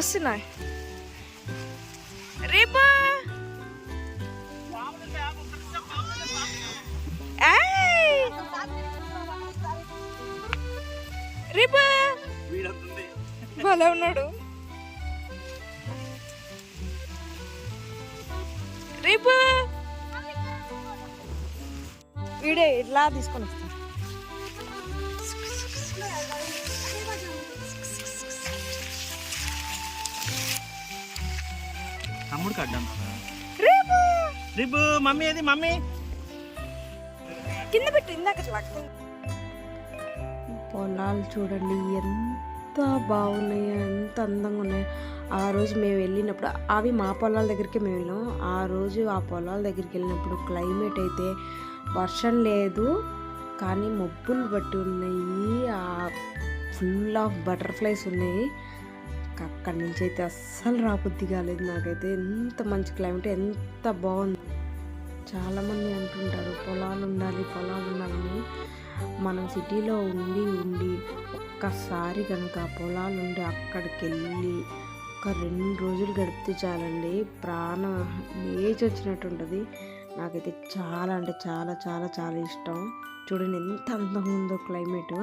వస్తున్నాయి. రేపా? రేపా? భలే ఉన్నాడు రేపు? వీడే ఇట్లా తీసుకొని వస్తాను తమ్ముడు కడ్డాం రేపు. రిబ్బు మమ్మీ ఏది? మమ్మీ? కింద పెట్టి ఇందాక పొలాలు చూడండి ఎంత బాగున్నాయో ఎంత అందంగా ఉన్నాయో. ఆ రోజు మేము వెళ్ళినప్పుడు అవి మా పొలాల దగ్గరికి మేము వెళ్ళాం ఆ రోజు ఆ పొలాల దగ్గరికి వెళ్ళినప్పుడు క్లైమేట్ అయితే వర్షం లేదు కానీ మబ్బులు బట్టి ఉన్నాయి. ఆ ఫుల్ ఆఫ్ బటర్ఫ్లైస్ ఉన్నాయి. అక్కడి నుంచి అయితే అస్సలు రాబుద్ది కాలేదు. నాకైతే ఎంత మంచి క్లైమేట్ ఎంత బాగుంది. చాలామంది అంటుంటారు పొలాలు ఉండాలి పొలాలు ఉండాలని మనం సిటీలో ఉండి ఉండి ఒక్కసారి కనుక పొలాలు ఉండి అక్కడికి వెళ్ళి ఒక రెండు రోజులు గడిపితే చాలండి ప్రాణం లేచి వచ్చినట్టు ఉంటుంది నాకైతే చాలా అంటే చాలా చాలా చాలా ఇష్టం. చూడండి ఎంత అందంగా ఉందో క్లైమేట్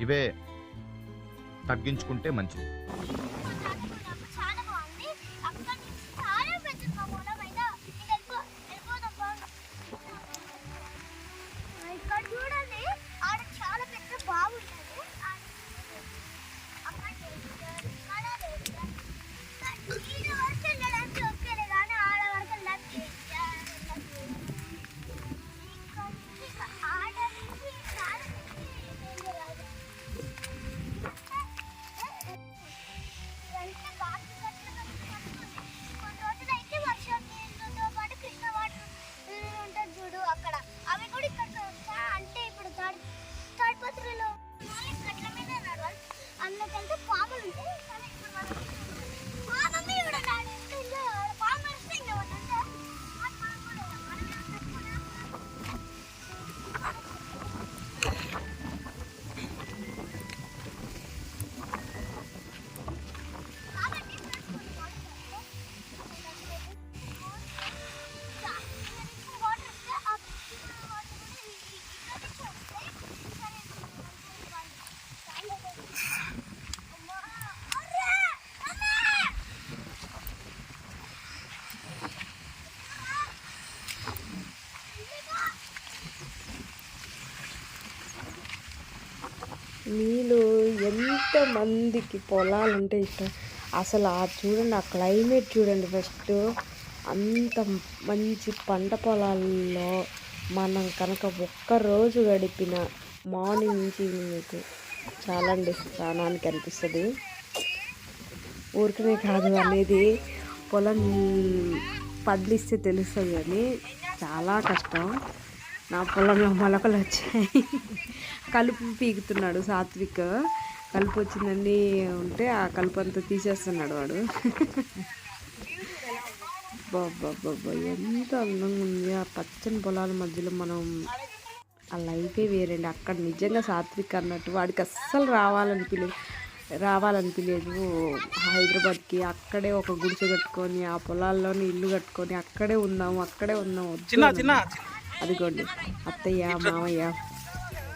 ఇవే తగ్గించుకుంటే మంచిది. మీలో ఎంతమందికి పొలాలు అంటే ఇష్టం? అసలు ఆ చూడండి ఆ క్లైమేట్ చూడండి ఫస్ట్. అంత మంచి పంట పొలాల్లో మనం కనుక ఒక్క రోజు గడిపిన మార్నింగ్ నుంచి మీకు చాలా అండి స్నానానికి అనిపిస్తుంది. ఊరికనే కాదు అనేది పొలం పడ్లిస్తే తెలుస్తుంది కానీ చాలా కష్టం. నా పొలంలో మొలకలు వచ్చాయి. కలుపు పీకుతున్నాడు సాత్విక్. కలుపు వచ్చిందండి ఉంటే ఆ కలుపు అంతా తీసేస్తున్నాడు వాడు. బాబా ఎంత అందంగా ఉంది. ఆ పచ్చని పొలాల మధ్యలో మనం ఆ లైఫే వేరండి. అక్కడ నిజంగా సాత్విక్ అన్నట్టు వాడికి అస్సలు రావాలనిపించలేదు రావాలనిపించలేదు హైదరాబాద్కి అక్కడే ఒక గుడిసె కట్టుకొని ఆ పొలాల్లోనే ఇల్లు కట్టుకొని అక్కడే ఉందాము అక్కడే ఉందాం అదిగోండి. అత్తయ్య మామయ్య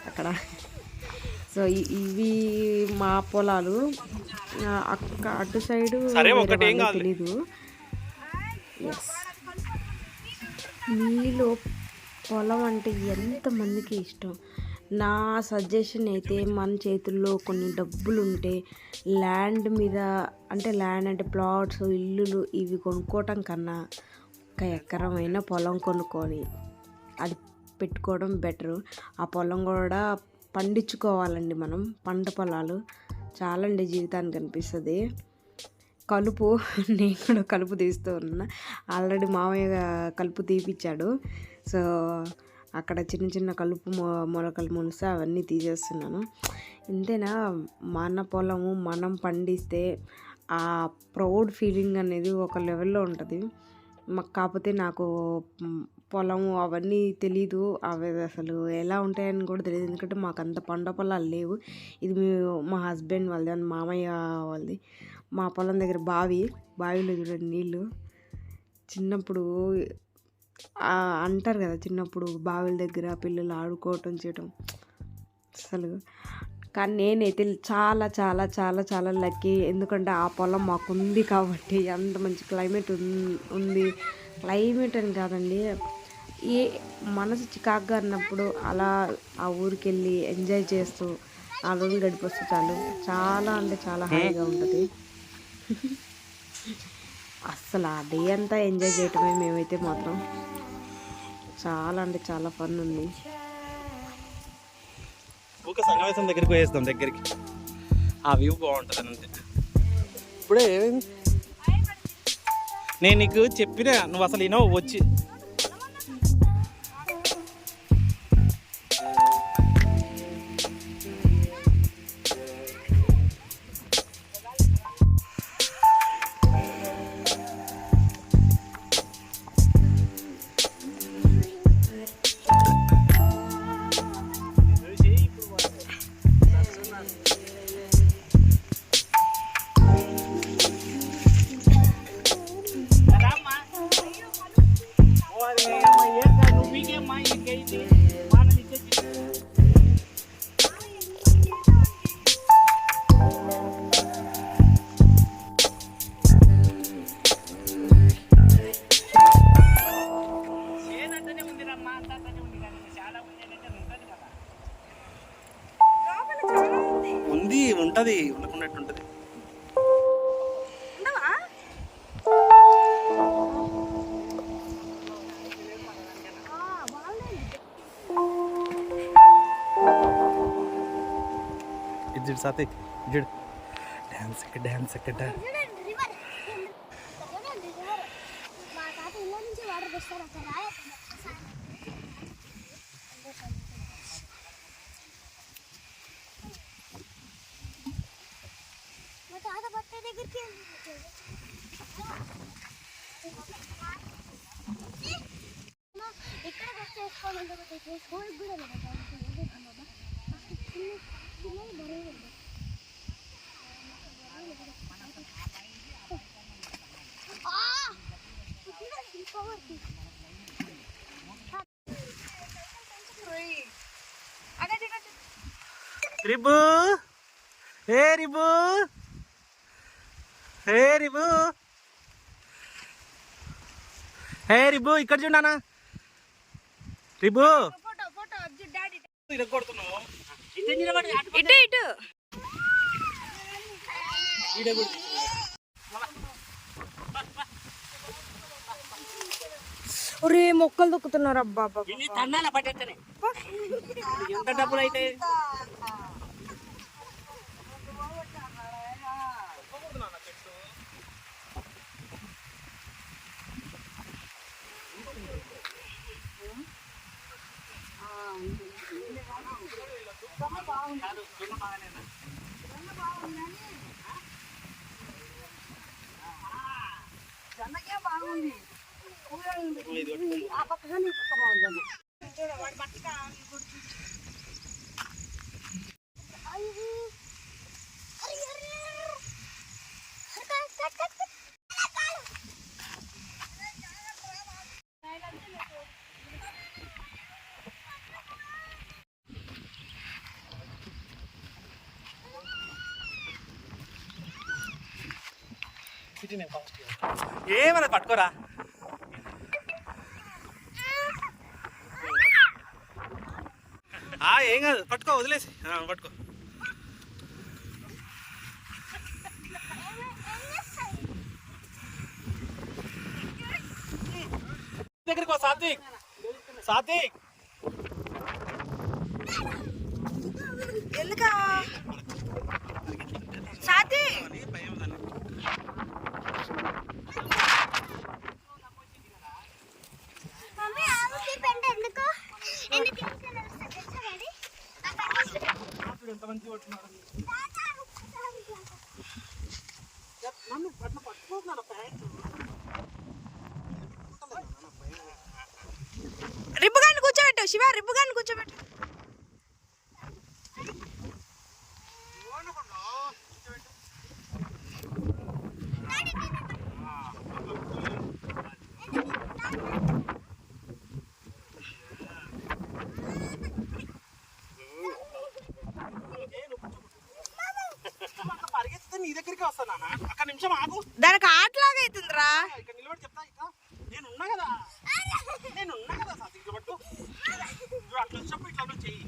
అక్కడ. సో ఇవి మా పొలాలు. అక్క అటు సైడు. తెలీదు. ఎస్ మీలో పొలం అంటే ఎంతమందికి ఇష్టం? నా సజెషన్ అయితే మన చేతుల్లో కొన్ని డబ్బులు ఉంటే ల్యాండ్ మీద అంటే ల్యాండ్ అంటే ప్లాట్స్ ఇల్లులు ఇవి కొనుక్కోవటం కన్నా ఒక ఎకరమైన పొలం కొనుక్కొని అది పెట్టుకోవడం బెటరు. ఆ పొలం కూడా పండించుకోవాలండి మనం. పంట పొలాలు. చాలా అండి జీవితానికి అనిపిస్తుంది. కలుపు నేను కూడా కలుపు తీస్తూ ఉన్నా. ఆల్రెడీ మామయ్య కలుపు తీపిచ్చాడు. సో అక్కడ చిన్న చిన్న కలుపు మొ మొలకలు మొలిస్తే అవన్నీ తీసేస్తున్నాను. ఇంతేనా? మన పొలము మనం పండిస్తే ఆ ప్రౌడ్ ఫీలింగ్ అనేది ఒక లెవెల్లో ఉంటుంది. మాకు కాకపోతే నాకు పొలము అవన్నీ తెలీదు. అవి అసలు ఎలా ఉంటాయని కూడా తెలియదు ఎందుకంటే మాకు అంత పంట పొలాలు లేవు. ఇది మీ మా హస్బెండ్ వాళ్ళది అని మామయ్య వాళ్ళది. మా పొలం దగ్గర బావి. బావిలో చూడండి నీళ్ళు. చిన్నప్పుడు అంటారు కదా చిన్నప్పుడు బావిల దగ్గర పిల్లలు ఆడుకోవటం చేయటం. అసలు కానీ నేనైతే చాలా చాలా చాలా చాలా లక్కీ. ఎందుకంటే ఆ పొలం మాకుంది కాబట్టి అంత మంచి క్లైమేట్ ఉన్- ఉంది. క్లైమేట్ అని కాదండి. ఏ మనసు చికాగ్గా అన్నప్పుడు అలా ఆ ఊరికి వెళ్ళి ఎంజాయ్ చేస్తూ ఆ రోజులు గడిపొస్తే చాలు. చాలా అంటే చాలా హాయిగా ఉంటుంది. అస్సలు ఆ డే అంతా ఎంజాయ్ చేయటమే మేమైతే మాత్రం చాలా అంటే చాలా ఫన్ ఉంది ఊక సంగవేశం దగ్గరికి పోయేస్తాం దగ్గరికి. ఆ వ్యూ బాగుంటుంది అంతే. ఇప్పుడే నేను నీకు చెప్పిన నువ్వు అసలు ఈనో వచ్చి. ఉంటది ఉండకున్నట్టు ఉంటది సాతి చూడు డ్యాన్స్ ఎక్కడ డ్యాన్స్ ఎక్కడ చూడండి రివర్ చూడండి రివర్ మా తాత ఇళ్ళ నుంచి వాటర్ తెస్తారు అక్కడ రాయి అక్కడ మా తాత బట్ట దగ్గరికి వెళ్ళి ఇక్కడ బస్ చేసుకోవాలంటే స్కూల్ కూడా లేదు ఫస్ట్ చిన్న చిన్న బరువు ఉంది రిబు. ఏ రిబు. ఏ రిబు. ఏ రిబు ఇక్కడ చూడనా రిబు. ఫోటో ఫోటో డాడీ ఇరగొడుతున్నావు ఇటు ఇటు. ఒరే మొక్కలు దొక్కుతున్నారు అబ్బా అబ్బా, అబ్బా. తన్నాల పట్టేస్తేనే సిటీ డబ్బులు అయితే ఏమన్నా పట్టుకోరా. ఏం కాదు పట్టుకో వదిలేసి. పట్టుకో. దగ్గరికి పో, సాత్విక్. సాత్విక్. ఎందుకా సాతి మమ్మీ ఆవు తీపండి ఎందుకు ఎందుకు తీసుకెళ్ళాలి తెలుసా డాడీ ఎంత మంచిగా కొట్టున్నాడు రిబ్బుగాన్ని కూర్చోబెట్టు. శివ రిబ్బుగాన్ని కూర్చోబెట్టు పరిగెత్తితే నీ దగ్గరికి వస్తానా అక్కడ నిమిషం ఆగు దానికి ఆటలాగా అవుతుందిరా ఇక్కడ నిలబడి చెప్తా ఇట్లా నేను ఉన్నా కదా నేను ఉన్నా కదా సార్ ఇట్లా పట్టు. నువ్వు అట్లా వచ్చినప్పుడు ఇట్లా నువ్వు చెయ్యి.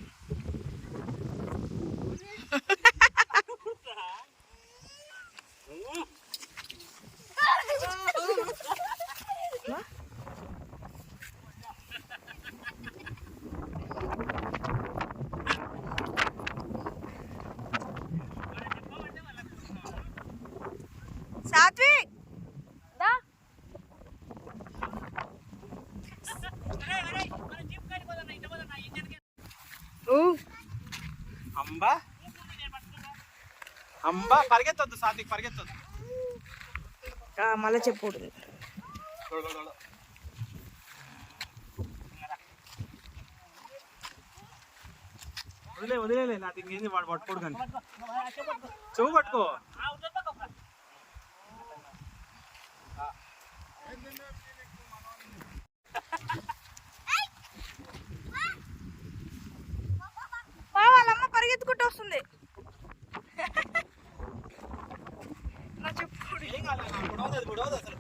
అంబా. అంబా పరిగెత్తొద్దు సాత్విక్ పరిగెత్తొద్దు. మళ్ళా చెప్పుడు వదిలే వదిలే నాకు ఇంకేంది వాడు పట్టుకోడు కానీ. చెవు పట్టుకో మా వాళ్ళమ్మ పరిగెత్తుకుంటూ వస్తుంది నా చెప్పుడు ఏం కాలేదు నాకు గొడవదు అది గొడవదు అసలు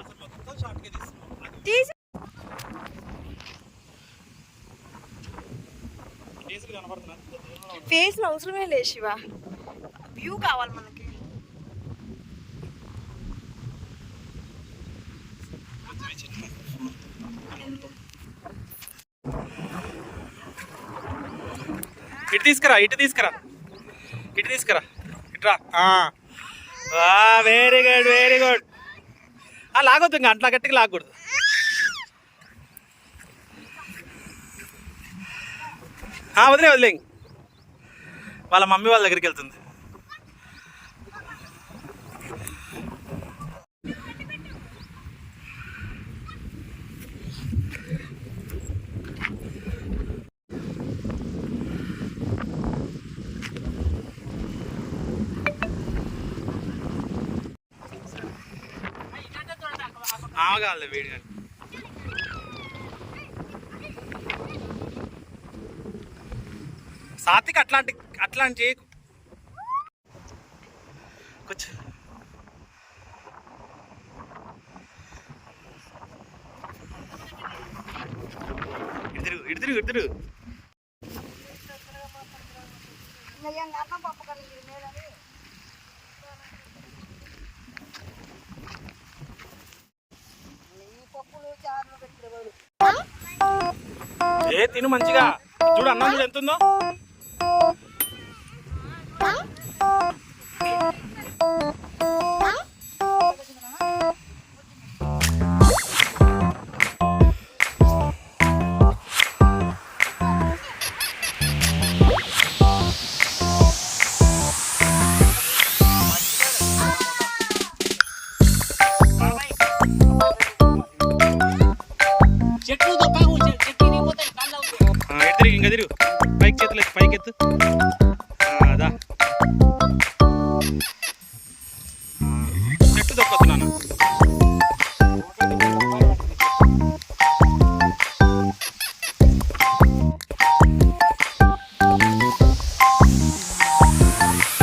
అసలు మొత్తం షార్ట్గా తీసుకున్నాం అది తీసి డీజిల్ కనపడుతున్నా ఫేస్ అవసరమే లేదు శివ. వ్యూ కావాలి మనకి. ఇటు తీసుకురా ఇటు తీసుకురా. ఇటు తీసుకురా. ఇట్రా వెరీ గుడ్ వెరీ గుడ్ లాగొద్దు ఇంకా అట్లా గట్టిగా లాగకూడదు ఆ, వదిలే వదిలే. వాళ్ళ మమ్మీ వాళ్ళ దగ్గరికి వెళ్తుంది. ఆగాలి వీడు సాత్విక్ అట్లాంటి అట్లాంటి చేయకు. కూర్చో. ఇటు తిరుగు ఇటు ఏ తిను మంచిగా. చూడు అన్నం చూడు ఎంత